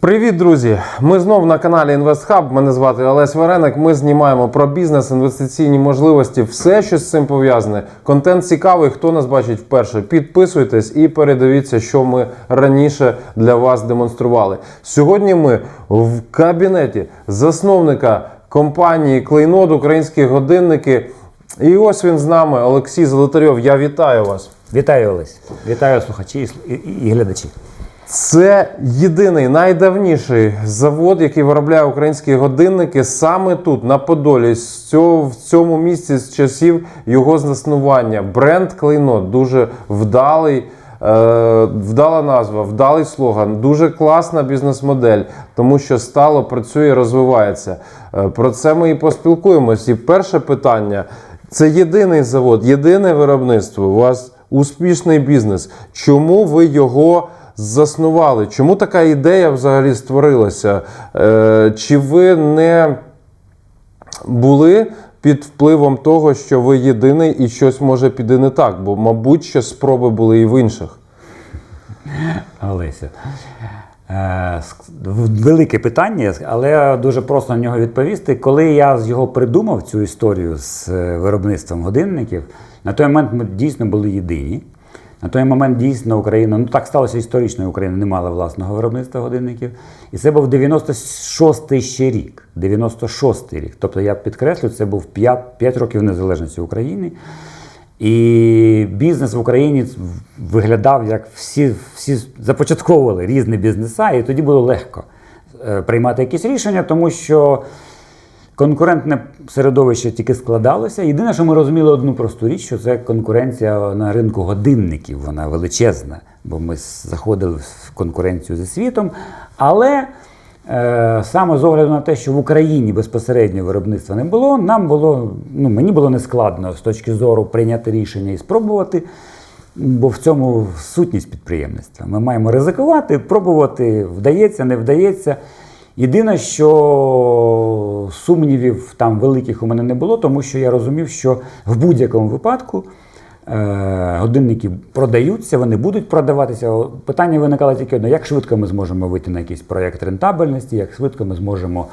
Привіт, друзі! Ми знов на каналі InvestHub. Мене звати Олесь Вареник. Ми знімаємо про бізнес, інвестиційні можливості, все, що з цим пов'язане. Контент цікавий. Хто нас бачить вперше? Підписуйтесь і передивіться, що ми раніше для вас демонстрували. Сьогодні ми в кабінеті засновника компанії Клейнод, українські годинники. І ось він з нами, Олексій Золотарьов. Я вітаю вас. Вітаю, Олесь. Вітаю слухачі і і, і глядачі. Це єдиний найдавніший завод, який виробляє українські годинники саме тут, на Подолі, в цьому місці з часів його заснування. Бренд Клейнот дуже вдалий. Е, вдала назва, вдалий слоган, дуже класна бізнес-модель, тому що стало працює, розвивається. Е, про це ми і поспілкуємось. І перше питання: це єдиний завод, єдине виробництво. У вас успішний бізнес. Чому ви його заснували? Чому така ідея взагалі створилася? Е, чи ви не були під впливом того, що ви єдиний і щось може піде не так? Бо, мабуть, що спроби були і в інших. Олеся. Е, велике питання, але дуже просто на нього відповісти. Коли я з його придумав цю історію з е, виробництвом годинників, на той момент ми дійсно були єдині. На той момент дійсно Україна, ну так сталося історично, Україна не мала власного виробництва годинників. І це був 96-й ще рік. 96-й рік. Тобто я підкреслю, це був 5, 5 років незалежності України. І бізнес в Україні виглядав як всі, всі започатковували різні бізнеса, і тоді було легко е, приймати якісь рішення, тому що конкурентне середовище тільки складалося. Єдине, що ми розуміли одну просту річ, що це конкуренція на ринку годинників, вона величезна, бо ми заходили в конкуренцію зі світом. Але Е, Саме з огляду на те, що в Україні безпосередньо виробництва не було, нам було, ну мені було нескладно з точки зору прийняти рішення і спробувати, бо в цьому сутність підприємництва. Ми маємо ризикувати, пробувати, вдається, не вдається. Єдине, що сумнівів там великих у мене не було, тому що я розумів, що в будь-якому випадку Е, Годинники продаються, вони будуть продаватися. Питання виникало тільки одне: як швидко ми зможемо вийти на якийсь проєкт рентабельності, як швидко ми зможемо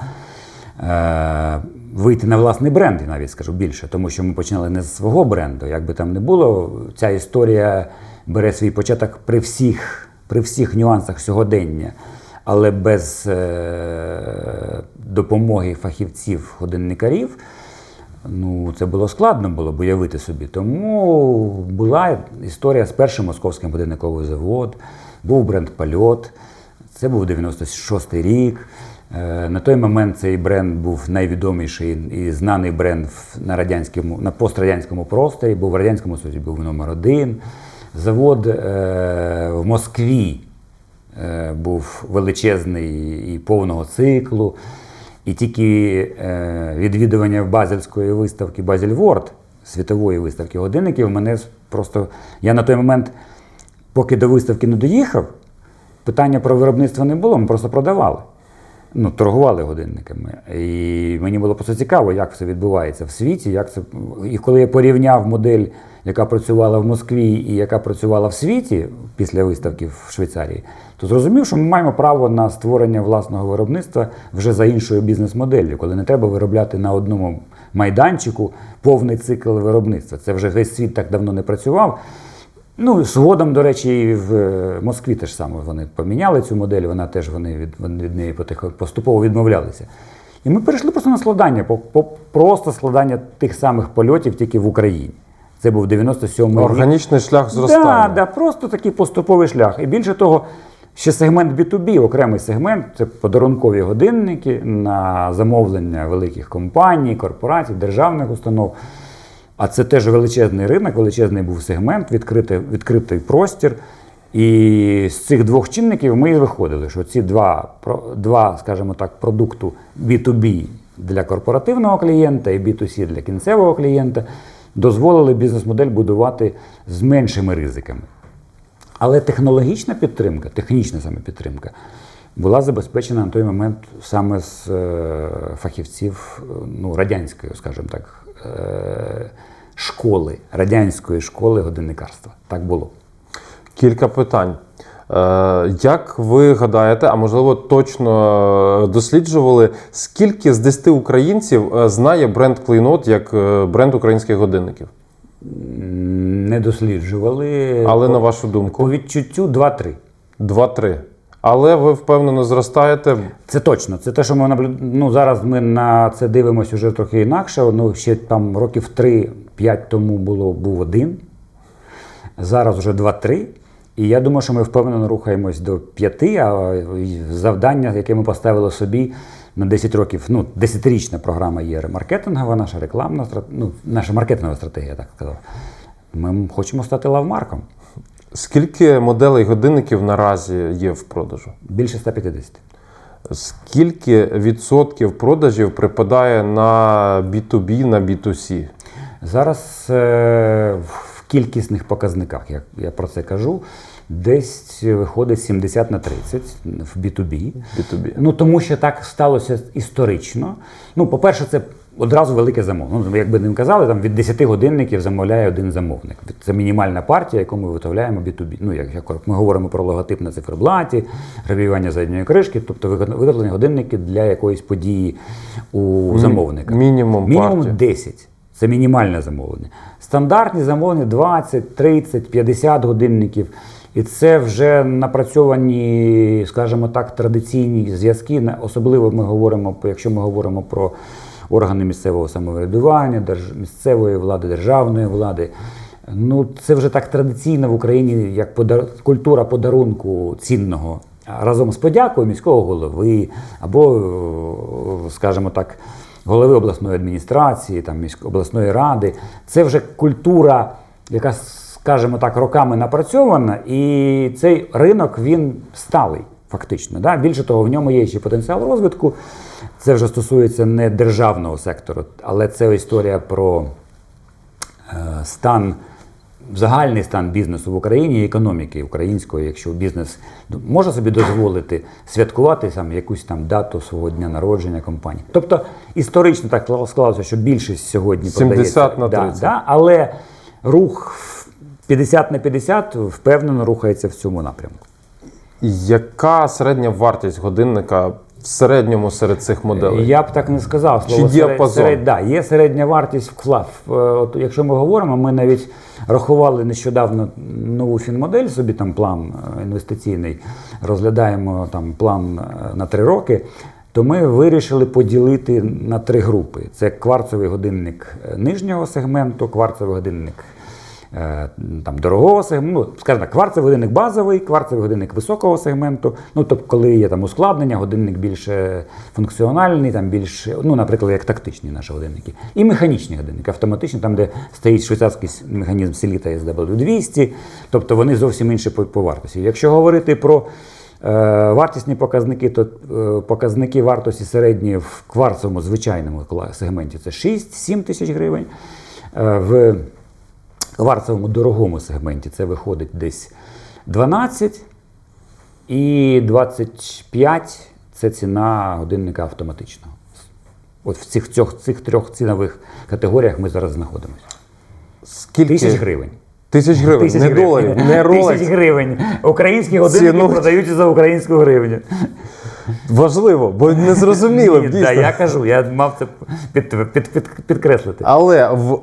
е, вийти на власний бренд, я навіть скажу більше, тому що ми починали не з свого бренду. Як би там не було, ця історія бере свій початок при всіх, при всіх нюансах сьогодення. Але без е, допомоги фахівців годинникарів Ну, це було складно було б уявити собі. Тому була історія з першим московським годинниковий завод, був бренд Польот. Це був 96-й рік. Е, На той момент цей бренд був найвідоміший і знаний бренд на радянському, на пострадянському просторі, був в Радянському Союзі, був номер один. Завод е, в Москві був величезний і повного циклу. І тільки е, відвідування Базельської виставки Базель Ворд, світової виставки годинників, мене просто. Я на той момент, поки до виставки не доїхав, питання про виробництво не було, ми просто продавали. Ну, торгували годинниками. І мені було просто цікаво, як все відбувається в світі. Як це... І коли я порівняв модель, яка працювала в Москві і яка працювала в світі після виставки в Швейцарії, то зрозумів, що ми маємо право на створення власного виробництва вже за іншою бізнес-моделлю, коли не треба виробляти на одному майданчику повний цикл виробництва. Це вже весь світ так давно не працював. Ну, згодом, до речі, і в е, Москві теж саме вони поміняли цю модель, вона теж вони від, вони від неї поступово відмовлялися. І ми перейшли просто на складання, по, по, просто складання тих самих польотів тільки в Україні. Це був 97-й рік. Органічний шлях зростання. Да, да, просто такий поступовий шлях. І більше того, ще сегмент B2B, окремий сегмент це подарункові годинники на замовлення великих компаній, корпорацій, державних установ. А це теж величезний ринок, величезний був сегмент, відкритий, відкритий простір. І з цих двох чинників ми і виходили, що ці два, два, скажімо так, продукту B2B для корпоративного клієнта і B2C для кінцевого клієнта дозволили бізнес-модель будувати з меншими ризиками. Але технологічна підтримка, технічна саме підтримка, була забезпечена на той момент саме з е, фахівців ну, радянської, скажімо так, е, школи, радянської школи годинникарства. Так було. Кілька питань. Е, Як ви гадаєте, а можливо точно досліджували, скільки з 10 українців знає бренд Клейнот як бренд українських годинників? Не досліджували. Але по, на вашу думку, по відчуттю 2-3. 2-3. Але ви впевнено зростаєте. Це точно. Це те, що ми наблю... ну, зараз ми на це дивимося вже трохи інакше. Ну, ще там років 3-5 тому було, був один. Зараз вже 2-3. І я думаю, що ми впевнено рухаємось до 5, а завдання, яке ми поставили собі на 10 років, ну, 10-річна програма є маркетингова, наша рекламна ну, наша маркетингова стратегія, так сказав. Ми хочемо стати лавмарком. Скільки моделей годинників наразі є в продажу? Більше 150. Скільки відсотків продажів припадає на B2B, на B2C? Зараз е, в кількісних показниках, як я про це кажу, десь виходить 70 на 30 в B2B. B2B. Ну тому що так сталося історично. Ну, по-перше, це одразу велике замовлення. Ну, якби не казали, там від 10 годинників замовляє один замовник. Це мінімальна партія, яку ми виготовляємо B2B. Ну, як, як ми говоримо про логотип на циферблаті, гравіювання задньої кришки, тобто виго- виготовлені годинники для якоїсь події у замовника. мінімум Мінімум партія. 10. Це мінімальне замовлення. Стандартні замовлення 20, 30, 50 годинників. І це вже напрацьовані, скажімо так, традиційні зв'язки. Особливо ми говоримо, якщо ми говоримо про органи місцевого самоврядування, держ... місцевої влади, державної влади. Ну, це вже так традиційно в Україні, як подар... культура подарунку цінного разом з подякою міського голови або, скажімо так, голови обласної адміністрації, там, обласної ради. Це вже культура, яка, скажімо так, роками напрацьована, і цей ринок він сталий. Фактично, да? більше того, в ньому є ще потенціал розвитку. Це вже стосується не державного сектору, але це історія про е, стан, загальний стан бізнесу в Україні і економіки української, якщо бізнес може собі дозволити святкувати сам якусь там дату свого дня народження компанії. Тобто історично так склалося, що більшість сьогодні 70 продається, на Да, 30. да, але рух 50 на 50 впевнено рухається в цьому напрямку. Яка середня вартість годинника в середньому серед цих моделей? Я б так не сказав. Чи діапазон? серед- да, є середня вартість вклад. Е, От, якщо ми говоримо, ми навіть рахували нещодавно нову фінмодель, собі там план е, інвестиційний, розглядаємо там план е, на три роки. То ми вирішили поділити на три групи: це кварцевий годинник нижнього сегменту, кварцевий годинник там, дорогого сегменту, ну, скажімо так, кварцевий годинник базовий, кварцевий годинник високого сегменту. Ну, тобто, коли є там ускладнення, годинник більш е, функціональний, там більш, ну, наприклад, як тактичні наші годинники. І механічні годинники, автоматичні, там, де стоїть швейцарський механізм Селіта SW200, тобто вони зовсім інші по, по вартості. Якщо говорити про е, вартісні показники, то е, показники вартості середньої в кварцевому звичайному сегменті це 6-7 тисяч гривень. Е, в кварцевому дорогому сегменті це виходить десь 12 і 25 це ціна годинника автоматичного. От в цих, цих, цих трьох цінових категоріях ми зараз знаходимося. Скільки? Тисяч гривень. Тисяч гривень, Тисяч не гривень. доларів, не Тисяч гривень. Українські годинники Цінують. продаються за українську гривню. Важливо, бо не зрозуміло. Ні, дійсно. да, я кажу, я мав це під, під, під, підкреслити. Але в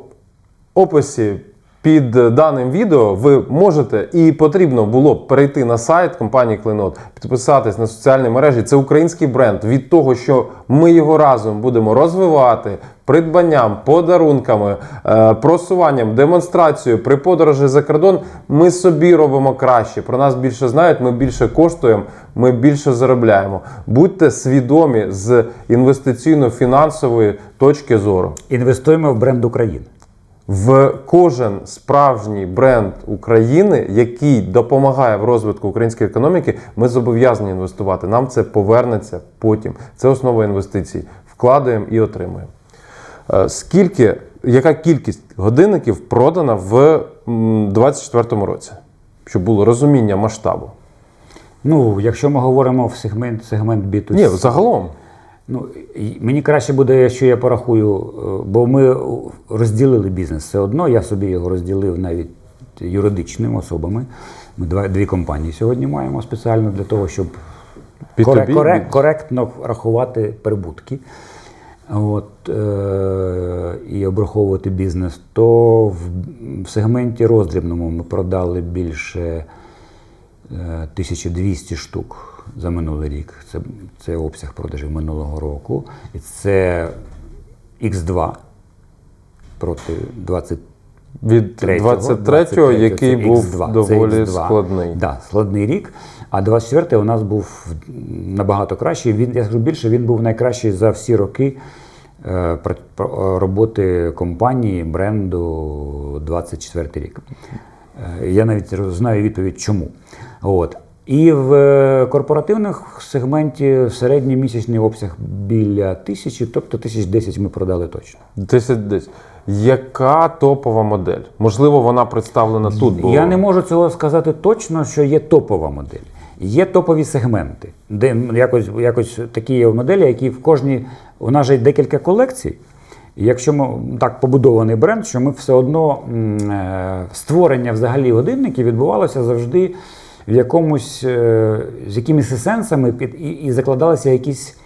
описі під даним відео ви можете і потрібно було б перейти на сайт компанії Клинот, підписатись на соціальні мережі. Це український бренд. Від того, що ми його разом будемо розвивати придбанням, подарунками, е, просуванням, демонстрацією при подорожі за кордон. Ми собі робимо краще. Про нас більше знають, ми більше коштуємо, ми більше заробляємо. Будьте свідомі з інвестиційно-фінансової точки зору. Інвестуємо в бренд України. В кожен справжній бренд України, який допомагає в розвитку української економіки, ми зобов'язані інвестувати. Нам це повернеться потім. Це основа інвестицій. Вкладаємо і отримуємо. Е, Скільки, яка кількість годинників продана в 2024 році? Щоб було розуміння масштабу. Ну, якщо ми говоримо в сегмент, сегмент B2C. Ні, загалом. Ну, мені краще буде, якщо я порахую, е, бо ми розділили бізнес все одно. Я собі його розділив навіть юридичними особами. Ми два, дві компанії сьогодні маємо спеціально для того, щоб P2B коре- коре- бізнес? коректно рахувати прибутки. От, е- і обраховувати бізнес, то в, в сегменті роздрібному ми продали більше е, 1200 штук за минулий рік. Це, це обсяг продажів минулого року. І це X2 проти 20 Від 23-го, 23-го, який це був X2, доволі X2. складний. Да, складний рік. А 24-й у нас був набагато кращий. Він, я скажу більше, він був найкращий за всі роки е, роботи компанії, бренду 24 й рік. Е, Я навіть знаю відповідь, чому. От. І в е, корпоративних сегменті середній місячний обсяг біля тисячі, тобто тисяч десять ми продали точно. 10 десь. Яка топова модель? Можливо, вона представлена тут. Бо... Я не можу цього сказати точно, що є топова модель. Є топові сегменти, де якось, якось такі є моделі, які в кожній. У нас же декілька колекцій. І якщо ми так побудований бренд, що ми все одно е, створення взагалі годинників відбувалося завжди в якомусь е, з якимись сенсами під, і, і закладалися якісь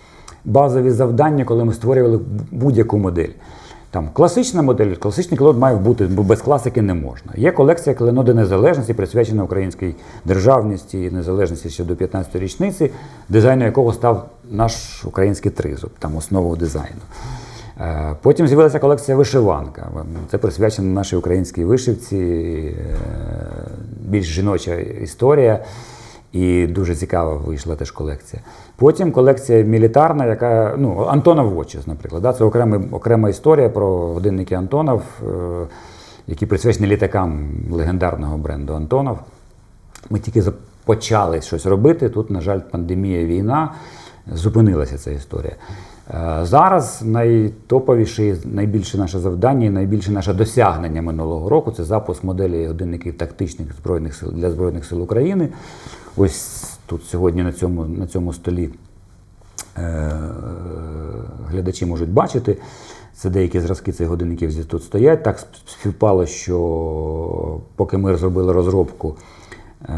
базові завдання, коли ми створювали будь-яку модель. Там класична модель, класичний клод має бути, бо без класики не можна. Є колекція клейноди незалежності, присвячена українській державності і незалежності ще до 15-ї річниці, дизайну якого став наш український тризуб, там основу дизайну. Е, Потім з'явилася колекція вишиванка. Це присвячено нашій українській вишивці, е, більш жіноча історія. І дуже цікава вийшла теж колекція. Потім колекція мілітарна, яка ну, Антонов Watches, наприклад. Да? Це окрема, окрема історія про годинники Антонов, е, які присвячені літакам легендарного бренду Антонов. Ми тільки почали щось робити. Тут, на жаль, пандемія, війна, зупинилася ця історія. Е, Зараз найтоповіше, найбільше наше завдання і найбільше наше досягнення минулого року це запуск моделі годинників тактичних збройних сил для Збройних сил України. Ось тут сьогодні на цьому, на цьому столі е, глядачі можуть бачити. Це деякі зразки цих годинників тут стоять. Так співпало, що поки ми зробили розробку, е,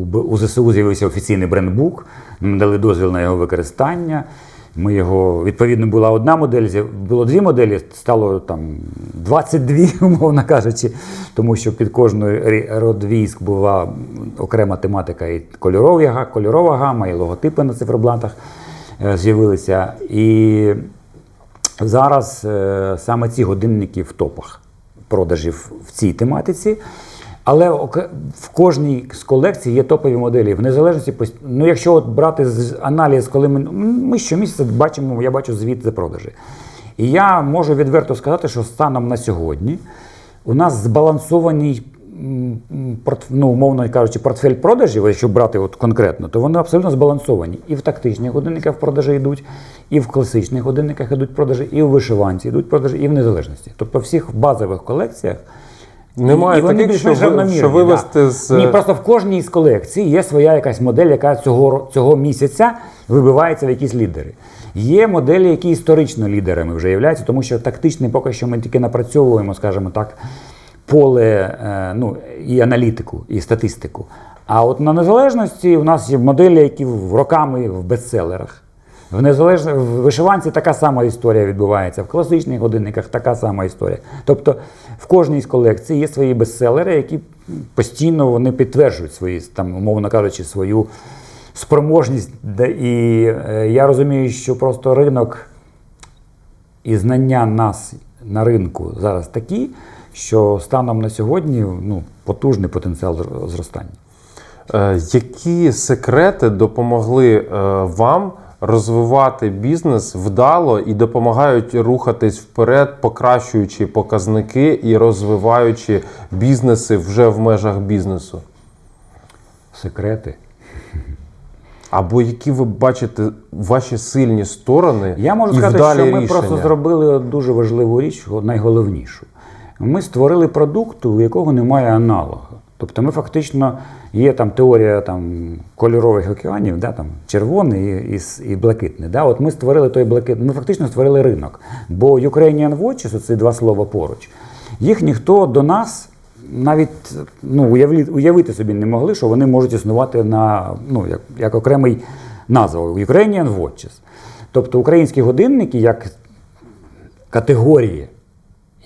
у ЗСУ з'явився офіційний брендбук, нам дали дозвіл на його використання. Ми його, відповідно, була одна модель, було дві моделі, стало там 22, умовно кажучи, тому що під кожною род військ була окрема тематика і кольорові га- кольорова гама, і логотипи на циферблатах е, з'явилися. І зараз е, саме ці годинники в топах продажів в цій тематиці. Але в кожній з колекцій є топові моделі. В незалежності ну, якщо от брати з- аналіз, коли ми, ми щомісяця бачимо, я бачу звіт за продажі. І я можу відверто сказати, що станом на сьогодні у нас збалансований, ну, умовно кажучи, портфель продажів, якщо брати от конкретно, то вони абсолютно збалансовані. І в тактичних годинниках продажі йдуть, і в класичних годинниках йдуть продажі, і в вишиванці йдуть продажі, і в незалежності. Тобто в всіх базових колекціях Немає і вони таких, більш-менш що ви- що вивести з- Ні, просто в кожній з колекцій є своя якась модель, яка цього, ро- цього місяця вибивається в якісь лідери. Є моделі, які історично лідерами вже являються, тому що тактичний поки що ми тільки напрацьовуємо, скажімо так, поле е, ну, і аналітику, і статистику. А от на незалежності у нас є моделі, які в- роками в бестселерах. В незалеж... в вишиванці така сама історія відбувається, в класичних годинниках така сама історія. Тобто в кожній з колекцій є свої бестселери, які постійно вони підтверджують свої, там, умовно кажучи, свою спроможність. І е, я розумію, що просто ринок і знання нас на ринку зараз такі, що станом на сьогодні ну, потужний потенціал зр- зростання. Е, Які секрети допомогли е, вам розвивати бізнес вдало і допомагають рухатись вперед, покращуючи показники і розвиваючи бізнеси вже в межах бізнесу? Секрети. Або які ви бачите ваші сильні сторони Я можу і сказати, вдалі що ми рішення? просто зробили дуже важливу річ, найголовнішу. Ми створили продукт, у якого немає аналога. Тобто ми фактично є там теорія там, кольорових океанів, да, там, червоний і, і, і блакитний. Да? От ми створили той блакитний, ми фактично створили ринок. Бо Ukrainian Watches, оці два слова поруч, їх ніхто до нас навіть ну, уявити собі не могли, що вони можуть існувати на, ну, як, як окремий назва Ukrainian Watches. Тобто українські годинники як категорії,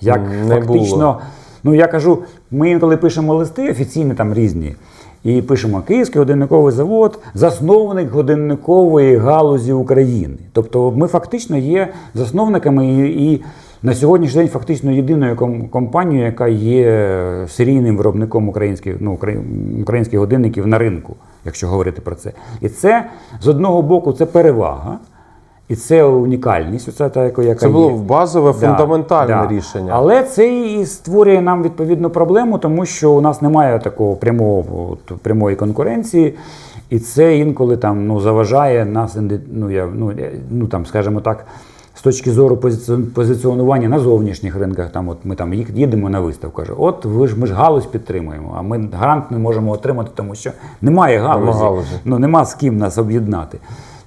як Не фактично. було. Ну, я кажу, ми інколи пишемо листи офіційні там різні. І пишемо Київський годинниковий завод, засновник годинникової галузі України. Тобто ми фактично є засновниками і, і на сьогоднішній день фактично єдиною ком- компанією, яка є серійним виробником українських, ну, українських годинників на ринку, якщо говорити про це. І це з одного боку це перевага, і це унікальність. Оця та, яка Це було є. базове, Да, фундаментальне да. рішення. Але це і створює нам відповідну проблему, тому що у нас немає такого прямого от, прямої конкуренції, і це інколи там ну, заважає нас, ну, я, ну, ну там, скажімо так. З точки зору позиціонування на зовнішніх ринках, там от ми там їдемо на виставку. Каже, от ви ж ми ж галузь підтримуємо, а ми грант не можемо отримати, тому що немає галузі, галузі. ну нема з ким нас об'єднати.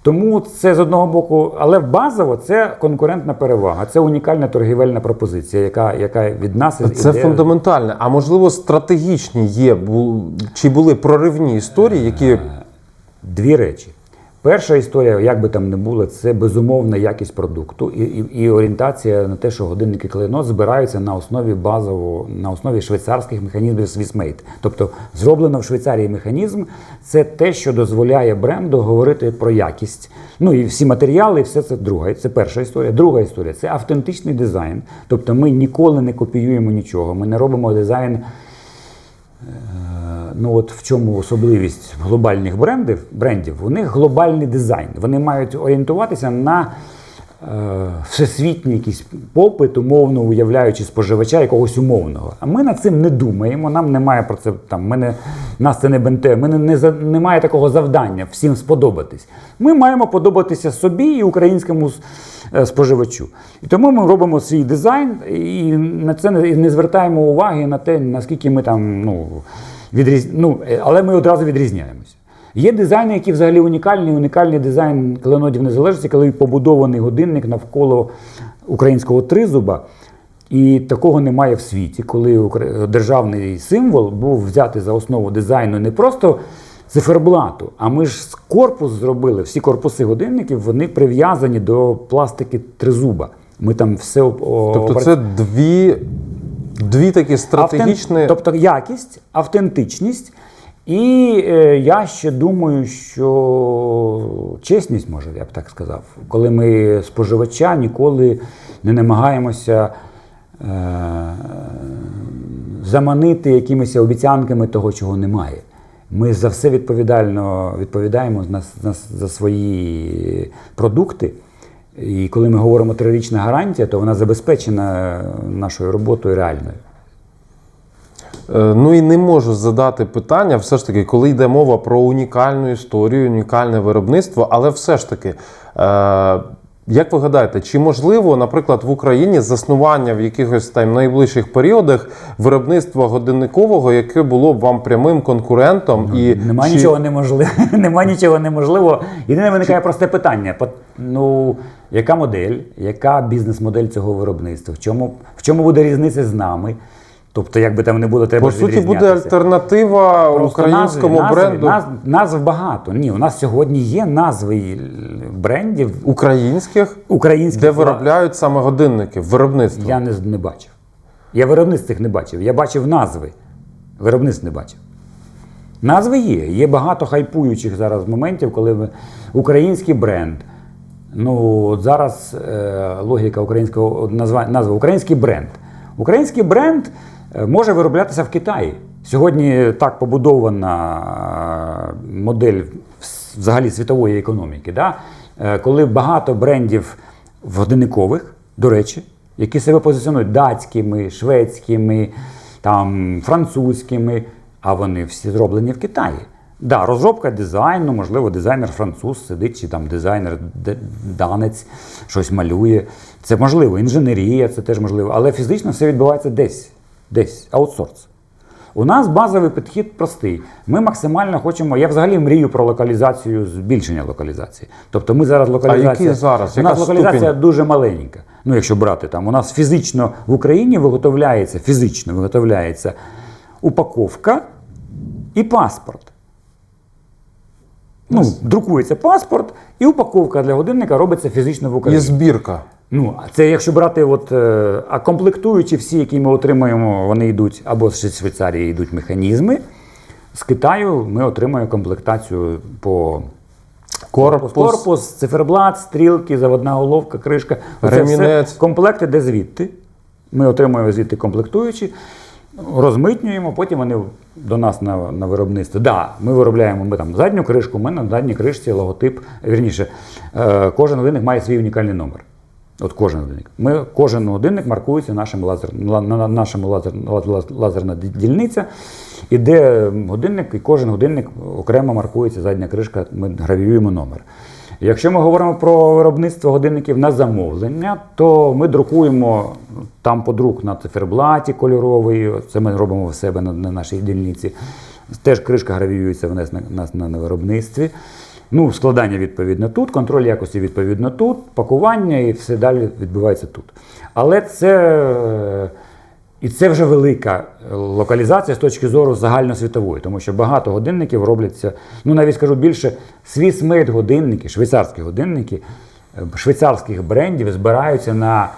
Тому це з одного боку, але базово це конкурентна перевага, це унікальна торгівельна пропозиція, яка, яка від нас Це іде- фундаментальне. А можливо, стратегічні є чи були проривні історії, які Дві речі. Перша історія, як би там не було, це безумовна якість продукту і, і, і орієнтація на те, що годинники клейнот збираються на основі базово, на основі швейцарських механізмів Swissmade. Тобто зроблено в Швейцарії механізм це те, що дозволяє бренду говорити про якість. Ну і всі матеріали, і все це друга. Це перша історія. Друга історія це автентичний дизайн. Тобто ми ніколи не копіюємо нічого. Ми не робимо дизайн Ну от в чому особливість глобальних брендів, брендів? У них глобальний дизайн. Вони мають орієнтуватися на е, всесвітній якийсь попит, умовно уявляючи споживача якогось умовного. А ми над цим не думаємо. Нам немає про це там. Ми не, нас це не бенте. Ми не, не немає такого завдання всім сподобатись. Ми маємо подобатися собі і українському е, споживачу. І тому ми робимо свій дизайн і на це не, не звертаємо уваги на те, наскільки ми там ну. Відріз... Ну, е, але ми одразу відрізняємося. Є дизайни, які взагалі унікальні. Унікальний дизайн клейнотів незалежності, коли побудований годинник навколо українського тризуба. І такого немає в світі, коли державний символ був взятий за основу дизайну не просто циферблату, а ми ж корпус зробили. Всі корпуси годинників вони прив'язані до пластики тризуба. Ми там все об- тобто опра- це дві, дві такі стратегічні. Автен- Тобто якість, автентичність. І е, я ще думаю, що чесність, може, я б так сказав, коли ми споживача ніколи не намагаємося е, заманити якимись обіцянками того, чого немає. Ми за все відповідально відповідаємо на, за свої продукти. І коли ми говоримо трирічна гарантія, то вона забезпечена нашою роботою реальною. Е, Ну і не можу задати питання, все ж таки, коли йде мова про унікальну історію, унікальне виробництво, але все ж таки, е, як ви гадаєте, чи можливо, наприклад, в Україні заснування в якихось там найближчих періодах виробництва годинникового, яке було б вам прямим конкурентом? і Нема чи- нічого неможливого. Нема нічого неможливого. Єдине виникає просте питання: ну, яка модель, яка бізнес-модель цього виробництва? В чому, в чому буде різниця з нами? Тобто, як би там не було, треба По суті, буде альтернатива Просто українському назви, бренду Назв, назв багато. Ні, у нас сьогодні є назви брендів українських, українських. де виробляють саме годинники, виробництво. Я не, не бачив. Я виробництв цих не бачив. Я бачив назви. Виробництв не бачив. Назви є. Є багато хайпуючих зараз моментів, коли ви... український бренд. Ну, от зараз е, логіка українського назва, назва український бренд. Український бренд е, може вироблятися в Китаї. Сьогодні так побудована е, модель взагалі світової економіки. Да? Е, коли багато брендів годинникових, до речі, які себе позиціонують датськими, шведськими, там, французькими, а вони всі зроблені в Китаї. Да, розробка дизайну, можливо, дизайнер француз сидить, чи там дизайнер-данець щось малює. Це можливо, інженерія, це теж можливо, але фізично все відбувається десь, десь, аутсорс. У нас базовий підхід простий. Ми максимально хочемо. Я взагалі мрію про локалізацію, збільшення локалізації. Тобто ми зараз локалізація. який зараз? У нас Яка локалізація ступінь? дуже маленька. Ну, якщо брати там, у нас фізично в Україні виготовляється, фізично виготовляється упаковка і паспорт. Ну, друкується паспорт, і упаковка для годинника робиться фізично в Україні. збірка. Ну, а це якщо брати, от, е, а комплектуючі всі, які ми отримуємо, вони йдуть або з Швейцарії йдуть механізми. З Китаю ми отримуємо комплектацію по Корпус. корпус, циферблат, стрілки, заводна головка, кришка. Оце Ремінець. все комплекти де звідти. Ми отримуємо звідти комплектуючі, розмитнюємо, потім вони до нас на, на виробництво. Да, ми виробляємо ми там задню кришку, мене на задній кришці логотип. Вірніше, е, кожен годинник має свій унікальний номер. От кожен годинник. Ми, кожен годинник маркується нашим лазер, ла- на, на нашому лазер, ла- ла- лазерна ді- дільниця. Іде годинник, і кожен годинник окремо маркується задня кришка, ми гравіюємо номер. Якщо ми говоримо про виробництво годинників на замовлення, то ми друкуємо там подрук на циферблаті кольоровий, це ми робимо в себе на, на нашій дільниці. Теж кришка гравіюється в нас на, на, на виробництві. Ну, складання відповідно тут, контроль якості відповідно тут, пакування і все далі відбувається тут. Але це. І це вже велика е, локалізація з точки зору загальносвітової, тому що багато годинників робляться, ну навіть скажу більше, свісмейд годинники, швейцарські годинники е, швейцарських брендів збираються на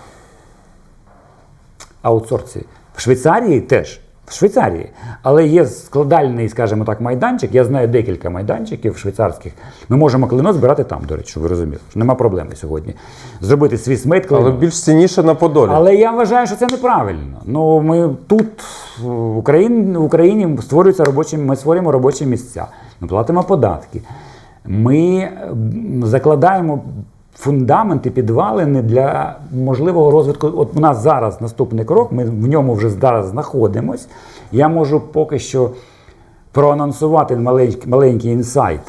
аутсорсі. В Швейцарії теж. В Швейцарії. Але є складальний, скажімо так, майданчик. Я знаю декілька майданчиків швейцарських. Ми можемо клинок збирати там, до речі, щоб ви розуміли. Нема проблеми сьогодні. Зробити свій смейт клинок. Але більш цінніше на Подолі. Але я вважаю, що це неправильно. Ну, ми тут, в Україні, в Україні створюються робочі, ми створюємо робочі місця, ми платимо податки. Ми закладаємо фундаменти, підвалини для можливого розвитку. От у нас зараз наступний крок, ми в ньому вже зараз знаходимось. Я можу поки що проанонсувати маленький, маленький інсайт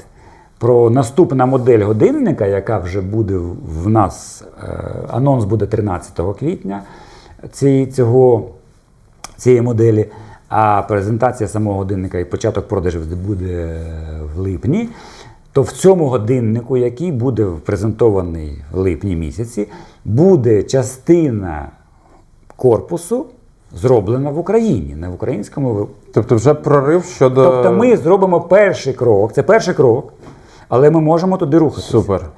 про наступна модель годинника, яка вже буде в в нас. е, Анонс буде 13 квітня цієї, цього, цієї моделі. А презентація самого годинника і початок продажів буде в липні. То в цьому годиннику, який буде презентований в липні місяці, буде частина корпусу зроблена в Україні, не в українському Тобто вже прорив щодо. Тобто ми зробимо перший крок, це перший крок, але ми можемо туди рухатися. Супер.